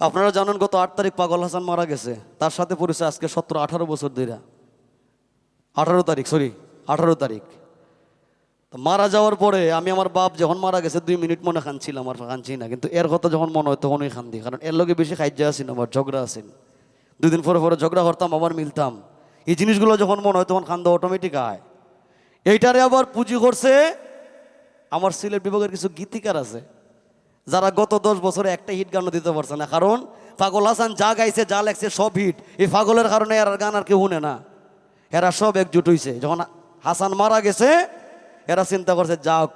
আপনারা জানেন গত আট তারিখ পাগল হাসান মারা গেছে। তার সাথে পরিচয় আজকে সতেরো, আঠারো বছর ধরে। আঠারো তারিখ সরি আঠারো তারিখ। তো মারা যাওয়ার পরে আমি আমার বাপ যখন মারা গেছে, দুই মিনিট মনে খানছিলাম আর খানছি না। কিন্তু এর কথা যখন মনে হয় তখনই খান্দি। কারণ এর লগে বেশি খাইজা আছেন আমার, ঝগড়া আছেন। দুই দিন পরে পরে ঝগড়া করতাম, আবার মিলতাম। এই জিনিসগুলো যখন মনে হয় তখন খান্দা অটোমেটিক আয়। এইটারে আবার পুঁজি করছে। আমার সিলেট বিভাগের কিছু গীতিকার আছে। যারা গত দশ বছরে একটা হিট গানও দিতে পারছে না। কারণ পাগল হাসান যা গাইছে, যা লেখছে সব হিট এই পাগলের কারণে এর গান আর কেউ শুনে না। এরা সব একজুট হইছে। যখন হাসান মারা গেছে, এরা চিন্তা করছে, যাক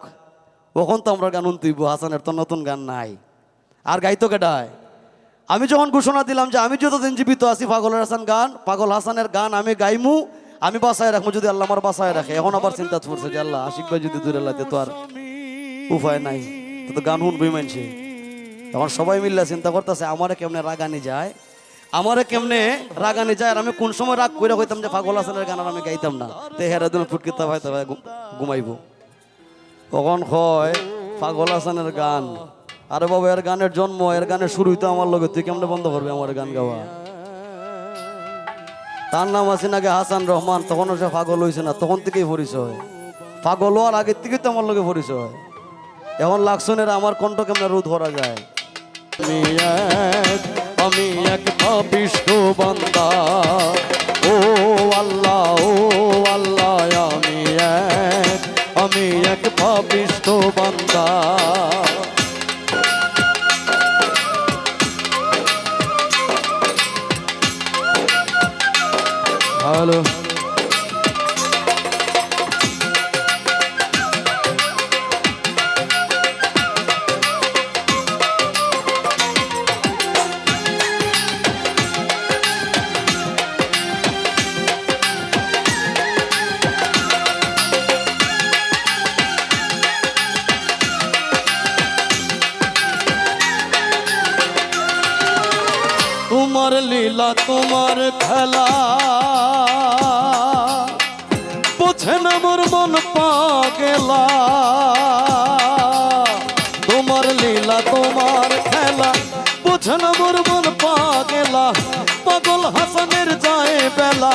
কখন তো আমরা গান তুইব হাসানের তো নতুন গান নাই। আর গাইতো কেটায় আমি যখন ঘোষণা দিলাম যে আমি যতদিন জীবিত আছি, পাগলের হাসান গান, পাগল হাসানের গান আমি গাইমু, আমি বাসায় রাখব যদি আল্লাহ আমার বাসায় রাখে। এখন আবার চিন্তা করছে যে আল্লাহ, আশিক ভাই যদি দূরে লাগে তো আর উপায় নাই। তো গান শুনবই মানছে। তখন সবাই মিললে চিন্তা করতেছে, আমারে কেমনে রাগানি যায়? আমারে কেমনে রাগানি যায়? আর আমি কোন সময় রাগ করে হইতাম যে পাগল হাসানের গান আর আমি গাইতাম না। তে হেরা দিন ফুটকিতা ভাই তবে ঘুমাইবো। তখন হয় পাগল হাসানের গান? আরে বাবা, এর গানের জন্ম, এর গানের শুরুই তো আমার লগে। তুই কেমনে বন্ধ করবি আমার গান গাওয়া? তার নাম আছে নাকি হাসান রহমান, তখনও সে পাগল হয়েছে না, তখন থেকেই পরিচয়। পাগল হওয়ার আগের থেকেই তো আমার লগে পরিচয়। এখন লাকসনের আমার কণ্ঠ কেমনে রোধ করা যায়? আমি বান্দা। ও ও আমি আমি বান্দা। হ্যালো। তোমার লীলা, তোমার খেলা। বোঝে না মোর মন পাগেলা। তোমার লীলা, তোমার খেলা। বোঝে না মোর মন পাগেলা। পাগল হাসানের যায় বেলা।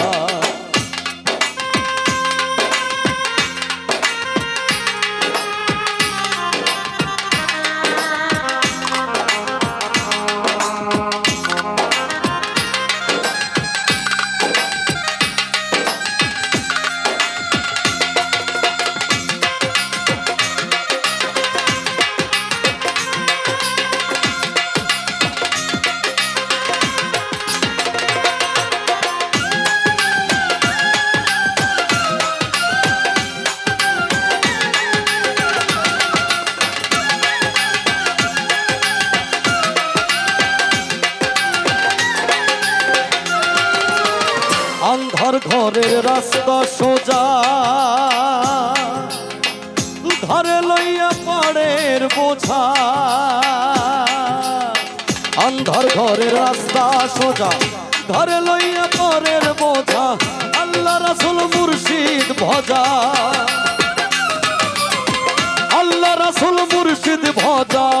ঘরের রাস্তা সোজা। ধরে লইয়া পাড়ের বোঝা। আন্ধার ঘরের রাস্তা সোজা ধরে লইয়া পাড়ের বোঝা। আল্লাহ রাসুল মুর্শিদ ভজা। আল্লাহ রাসুল মুর্শিদ ভজা।